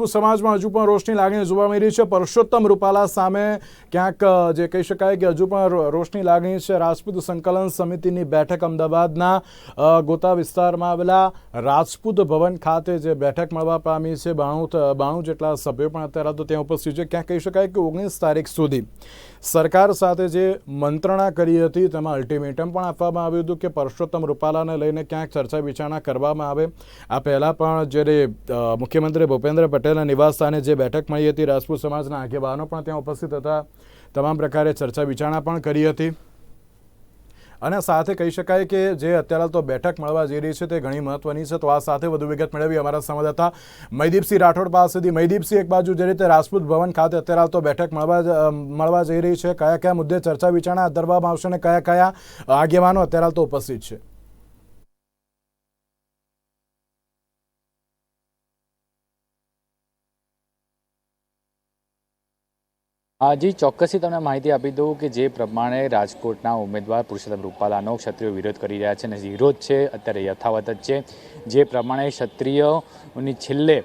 રાજપૂત સમાજમાં હજુ પણ રોષની લાગણી જોવા મળી રહી છે. પરસોત્તમ રૂપાલા સામે ક્યાંક જે કહી શકાય કે હજુ પણ રોષની લાગણી છે. રાજપૂત સંકલન સમિતિની બેઠક અમદાવાદના ગોતા વિસ્તારમાં આવેલા રાજપૂત ભવન ખાતે જે બેઠક મળવા પામી છે. બાણું બાણું જેટલા સભ્યો પણ અત્યારે તો ત્યાં ઉપસ્થિત છે. ક્યાંક કહી શકાય કે ઓગણીસ તારીખ સુધી સરકાર સાથે જે મંત્રણા કરી હતી, તેમાં અલ્ટિમેટમ પણ આપવામાં આવ્યું હતું કે પરસોત્તમ રૂપાલાને લઈને ક્યાંક ચર્ચા વિચારણા કરવામાં આવે. આ પહેલાં પણ જ્યારે મુખ્યમંત્રી ભૂપેન્દ્ર પટેલના નિવાસસ્થાને જે બેઠક મળી હતી, રાજપૂત સમાજના આગેવાનો પણ ત્યાં ઉપસ્થિત હતા. તમામ પ્રકારે ચર્ચા વિચારણા પણ કરી હતી. અને સાથે કહી શકાય કે જે અત્યારે તો બેઠક મળવા જઈ રહી છે તે ઘણી મહત્વની છે. તો આ સાથે વધુ વિગત મેળવી અમારા સંવાદદાતા મયદીપસિંહ રાઠોડ પાસેથી. મયદીપસિંહ, એક બાજુ જે રીતે રાજપૂત ભવન ખાતે અત્યારે તો બેઠક મળવા મળવા જઈ રહી છે. કયા કયા મુદ્દે ચર્ચા વિચારણા હાથ ધરવામાં આવશે અને કયા કયા આગેવાનો અત્યારે તો ઉપસ્થિત છે? હાજી ચોક્કસથી તમને માહિતી આપી દઉં કે જે પ્રમાણે રાજકોટના ઉમેદવાર પુરુષોત્તમ રૂપાલાનો ક્ષત્રિયો વિરોધ કરી રહ્યા છે અને વિરોધ છે, અત્યારે યથાવત જ છે. જે પ્રમાણે ક્ષત્રિયોની છેલ્લે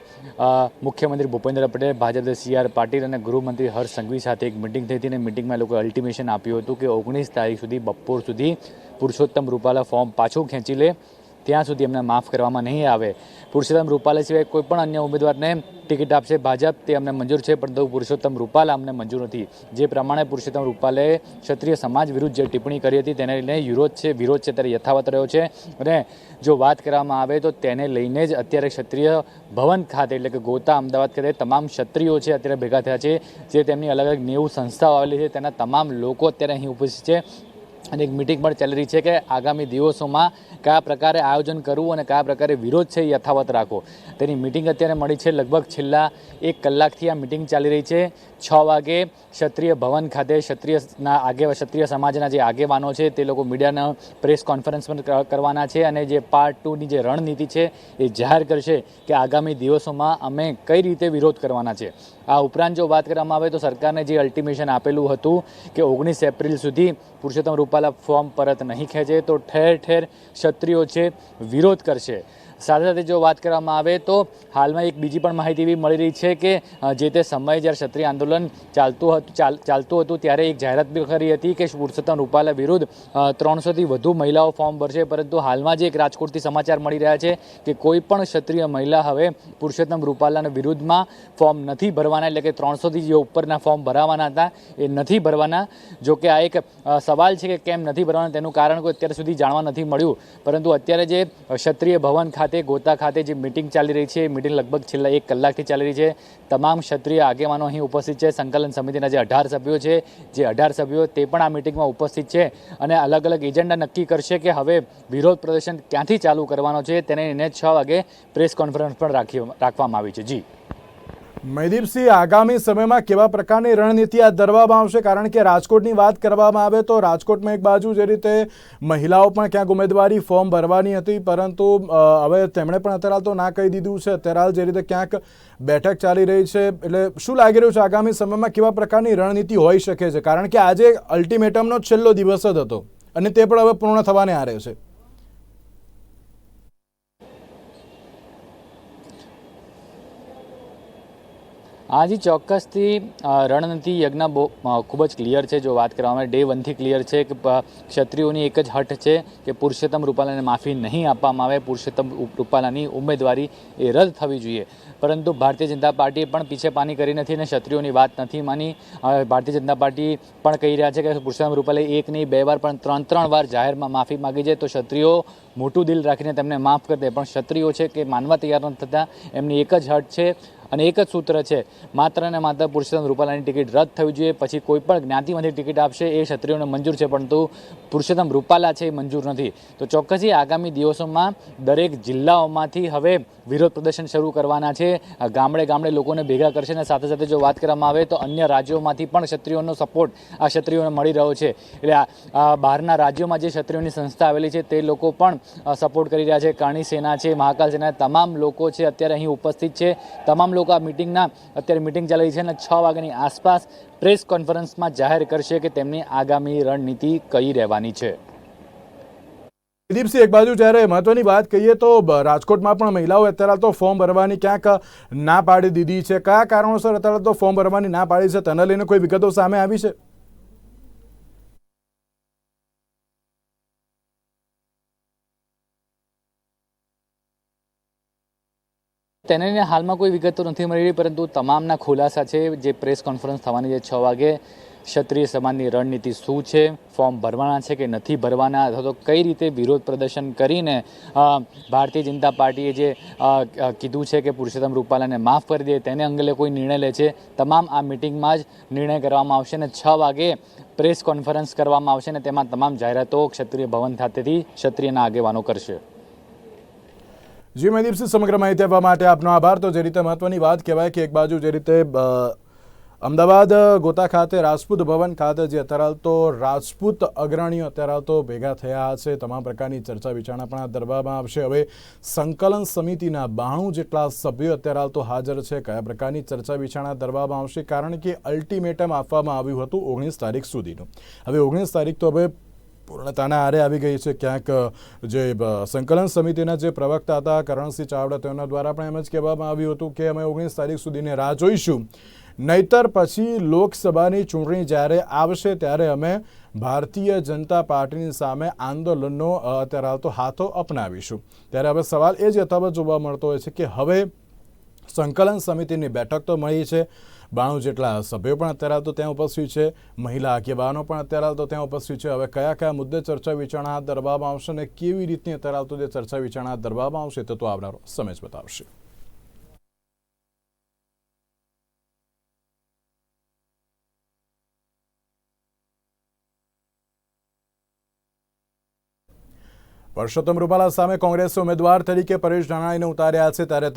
મુખ્યમંત્રી ભૂપેન્દ્ર પટેલ ભાજપ સી આર પાટીલ અને ગૃહમંત્રી હર્ષ સંઘવી સાથે એક મિટિંગ થઈ હતી અને મિટિંગમાં લોકોએ અલ્ટિમેશન આપ્યું હતું કે ઓગણીસ તારીખ સુધી બપોર સુધી પુરુષોત્તમ રૂપાલા ફોર્મ પાછું ખેંચી લે. ત્યાં સુધી એમને માફ કરવામાં નહીં આવે. પુરુષોત્તમ રૂપાલા સિવાય કોઈ પણ અન્ય ઉમેદવારને ટિકિટ આપશે ભાજપ, તે અમને મંજૂર છે, પરંતુ પુરુષોત્તમ રૂપાલા અમને મંજૂર નથી. જે પ્રમાણે પુરુષોત્તમ રૂપાલે ક્ષત્રિય સમાજ વિરુદ્ધ જે ટિપ્પણી કરી હતી, તેને લઈને વિરોધ છે વિરોધ છે, ત્યારે યથાવત રહ્યો છે. અને જો વાત કરવામાં આવે તો તેને લઈને જ અત્યારે ક્ષત્રિય ભવન ખાતે, એટલે કે ગોતા અમદાવાદ ખાતે તમામ ક્ષત્રિયો છે, અત્યારે ભેગા થયા છે. જે તેમની અલગ અલગ નેવું સંસ્થાઓ આવેલી છે, તેના તમામ લોકો અત્યારે અહીં ઉપસ્થિત છે. અને એક મિટિંગ પણ ચાલી રહી છે કે આગામી દિવસોમાં કયા પ્રકારે આયોજન કરવું અને કયા પ્રકારે વિરોધ છે એ યથાવત રાખવો. તેની મિટિંગ અત્યારે મળી છે લગભગ છેલ્લા એક કલાકથી આ મિટિંગ ચાલી રહી છે. છ વાગે ક્ષત્રિય ભવન ખાતે ક્ષત્રિયના આગે ક્ષત્રિય સમાજના જે આગેવાનો છે તે લોકો મીડિયાના પ્રેસ કોન્ફરન્સ પણ કરવાના છે અને જે પાર્ટ ટુની જે રણનીતિ છે એ જાહેર કરશે કે આગામી દિવસોમાં અમે કઈ રીતે વિરોધ કરવાના છે. આ ઉપરાંત જો વાત કરવામાં આવે તો સરકારને જે અલ્ટિમેશન આપેલું હતું કે ઓગણીસ એપ્રિલ સુધી પુરુષોત્તમ રૂપાલા ફોર્મ પરત નહીં ખેંચે તો ઠેર ઠેર ક્ષત્રિયો છે વિરોધ કરશે. સાથે સાથે જો વાત કરવામાં આવે તો હાલમાં એક બીજી પણ માહિતી એવી મળી રહી છે કે જે તે સમયે જ્યારે ક્ષત્રિય આંદોલન ચાલતું હતું, ચાલ- ચાલતું હતું ત્યારે એક જાહેરાત બી કરી હતી કે પુરુષોત્તમ રૂપાલા વિરુદ્ધ ત્રણસોથી વધુ મહિલાઓ ફોર્મ ભરશે. પરંતુ હાલમાં જે એક રાજકોટથી સમાચાર મળી રહ્યા છે કે કોઈ પણ ક્ષત્રિય મહિલા હવે પુરુષોત્તમ રૂપાલાના વિરુદ્ધમાં ફોર્મ નથી ભરવાના, એટલે કે ત્રણસોથી જે ઉપરના ફોર્મ ભરાવાના હતા એ નથી ભરવાના. જો કે આ એક સવાલ છે કે કેમ નથી ભરવાના, તેનું કારણ કોઈ અત્યાર સુધી જાણવા નથી મળ્યું. પરંતુ અત્યારે જે ક્ષત્રિય ભવન ખાતે ગોતા ખાતે જે મિટિંગ ચાલી રહી છે મિટિંગ લગભગ છેલ્લા એક કલાકથી ચાલી રહી છે. તમામ ક્ષત્રિય આગેવાનો અહીં ઉપસ્થિત છે. સંકલન સમિતિના જે અઢાર સભ્યો છે, જે અઢાર સભ્યો તે પણ આ મિટિંગમાં ઉપસ્થિત છે અને અલગ અલગ એજન્ડા નક્કી કરશે કે હવે વિરોધ પ્રદર્શન ક્યાંથી ચાલુ કરવાનો છે. તેને એને છ વાગે પ્રેસ કોન્ફરન્સ પણ રાખી રાખવામાં આવી છે. જી. મયદીપસિંહ આગામી સમયમાં કેવા પ્રકારની રણનીતિ આ ધરવામાં આવશે? કારણ કે રાજકોટની વાત કરવામાં આવે તો રાજકોટમાં એક બાજુ જે રીતે મહિલાઓ પણ ક્યાંક ઉમેદવારી ફોર્મ ભરવાની હતી, પરંતુ હવે તેમણે પણ અત્યારે તો ના કહી દીધું છે. અત્યારે હાલ જે રીતે ક્યાંક બેઠક ચાલી રહી છે, એટલે શું લાગી રહ્યું છે આગામી સમયમાં કેવા પ્રકારની રણનીતિ હોઈ શકે છે? કારણ કે આજે અલ્ટિમેટમનો છેલ્લો દિવસ જ હતો અને તે પણ હવે પૂર્ણ થવાને આરે છે. આજી ચોક્કસથી રણનીતિ યજ્ઞ બહુ ખૂબ જ ક્લિયર છે. જો વાત કરવામાં આવે ડે વનથી ક્લિયર છે કે ક્ષત્રિયોની એક જ હઠ છે કે પુરુષોત્તમ રૂપાલાને માફી નહીં આપવામાં આવે. પુરુષોત્તમ રૂપાલાની ઉમેદવારી એ રદ થવી જોઈએ. પરંતુ ભારતીય જનતા પાર્ટીએ પણ પીછેપાની કરી નથી અને ક્ષત્રિયોની વાત નથી માની. ભારતીય જનતા પાર્ટી પણ કહી રહ્યા છે કે પુરુષોત્તમ રૂપાલે એક નહીં, બે વાર પણ ત્રણ ત્રણ વાર જાહેરમાં માફી માગી છે. તો ક્ષત્રિયો મોટું દિલ રાખીને તેમને માફ કરી દે. પણ ક્ષત્રિયો છે કે માનવા તૈયાર નથી થતા, એમની એક જ હઠ છે અને એક જ સૂત્ર છે માત્ર ને માત્ર પુરુષોત્તમ રૂપાલાની ટિકિટ રદ થવી જોઈએ. પછી કોઈ પણ જ્ઞાતિમાંથી ટિકિટ આપશે એ ક્ષત્રિયોને મંજૂર છે, પરંતુ પુરુષોત્તમ રૂપાલા છે એ મંજૂર નથી. તો ચોક્કસથી આગામી દિવસોમાં દરેક જિલ્લાઓમાંથી હવે વિરોધ પ્રદર્શન શરૂ કરવાના છે. ગામડે ગામડે લોકોને ભેગા કરશે અને સાથે સાથે જો વાત કરવામાં આવે તો અન્ય રાજ્યોમાંથી પણ ક્ષત્રિયોનો સપોર્ટ આ ક્ષત્રિયોને મળી રહ્યો છે. એટલે બહારના રાજ્યોમાં જે ક્ષત્રિયોની સંસ્થા આવેલી છે તે લોકો પણ સપોર્ટ કરી રહ્યા છે. કરણી સેના છે, મહાકાલ સેના તમામ લોકો છે અત્યારે અહીં ઉપસ્થિત છે. તમામ લોકો આ મિટિંગના અત્યારે મિટિંગ ચાલી છે અને છ વાગ્યાની આસપાસ પ્રેસ કોન્ફરન્સમાં જાહેર કરશે કે તેમની આગામી રણનીતિ કઈ રહેવાની છે. દિલીપસિંહ, એક બાજુ જ્યારે મહત્વની વાત કહીએ તો રાજકોટમાં પણ મહિલાઓ અત્યારે તો ફોર્મ ભરવાની ક્યાંક ના પાડી દીધી છે. કયા કારણોસર અત્યારે તો ફોર્મ ભરવાની ના પાડી છે? તેને લઈને કોઈ વિગતો સામે આવી છે? તેને હાલમાં કોઈ વિગતો નથી મળી રહી, પરંતુ તમામના ખુલાસા છે જે પ્રેસ કોન્ફરન્સ થવાની છે છ વાગે. ક્ષત્રિય સમાજની રણનીતિ શું છે? ફોર્મ ભરવાના છે કે નથી ભરવાના? અથવા તો કઈ રીતે વિરોધ પ્રદર્શન કરીને ભારતીય જનતા પાર્ટીએ જે કીધું છે કે પુરુષોત્તમ રૂપાલાને માફ કરી દે, તેને અંગે કોઈ નિર્ણય લે છે? તમામ આ મિટિંગમાં જ નિર્ણય કરવામાં આવશે અને છ વાગે પ્રેસ કોન્ફરન્સ કરવામાં આવશે અને તેમાં તમામ જાહેરાતો ક્ષત્રિય ભવન ખાતેથી ક્ષત્રિયના આગેવાનો કરશે. જી મહેદીપસિંહ સમગ્ર માહિતી આપવા માટે આપનો આભાર. તો જે રીતે મહત્વની વાત કહેવાય કે એક બાજુ જે રીતે અમદાવાદ, ગોતા ખાતે રાજપૂત ભવન ખાતે જે અત્યારે તો રાજપૂત અગ્રણીઓ અત્યારે તો ભેગા થયા છે તમામ પ્રકારની ચર્ચા વિચારણા પણ હાથ ધરવામાં આવશે. હવે સંકલન સમિતિના બાણું જેટલા સભ્યો અત્યારે તો હાજર છે, કયા પ્રકારની ચર્ચા વિચારણા ધરવામાં આવશે, કારણ કે અલ્ટિમેટમ આપવામાં આવ્યું હતું ઓગણીસ તારીખ સુધીનું. હવે ઓગણીસ તારીખ તો હવે પૂર્ણતાના આરે આવી ગઈ છે ક્યાંક જે સંકલન સમિતિના જે પ્રવક્તા હતા, કરણસિંહ ચાવડા તેના દ્વારા પણ એમ જ કહેવામાં આવ્યું હતું કે અમે ઓગણીસ તારીખ સુધીની રાહ જોઈશું. નહીતર પછી લોકસભાની ચૂંટણી જ્યારે આવશે ત્યારે અમે ભારતીય જનતા પાર્ટીની સામે આંદોલનનો અત્યારે હાલ તો હાથો અપનાવીશું. ત્યારે હવે સવાલ એ જ યથાવત જોવા મળતો હોય છે કે હવે સંકલન સમિતિની બેઠક તો મળી છે. બાણું જેટલા સભ્યો પણ અત્યારે તો ત્યાં ઉપસ્થિત છે. મહિલા આગેવાનો પણ અત્યારે તો ત્યાં ઉપસ્થિત છે. હવે કયા કયા મુદ્દે ચર્ચા વિચારણા હાથ ધરવામાં આવશે અને કેવી રીતની અત્યારે તો જે ચર્ચા વિચારણા હાથ ધરવામાં આવશે તે તો આવનારો સમય જ બતાવશે. પરસોત્તમ રૂપાલા સામે કોંગ્રેસ ઉમેદવાર તરીકે પરેશ ધાનાણીને ઉતાર્યા છે. ત્યારે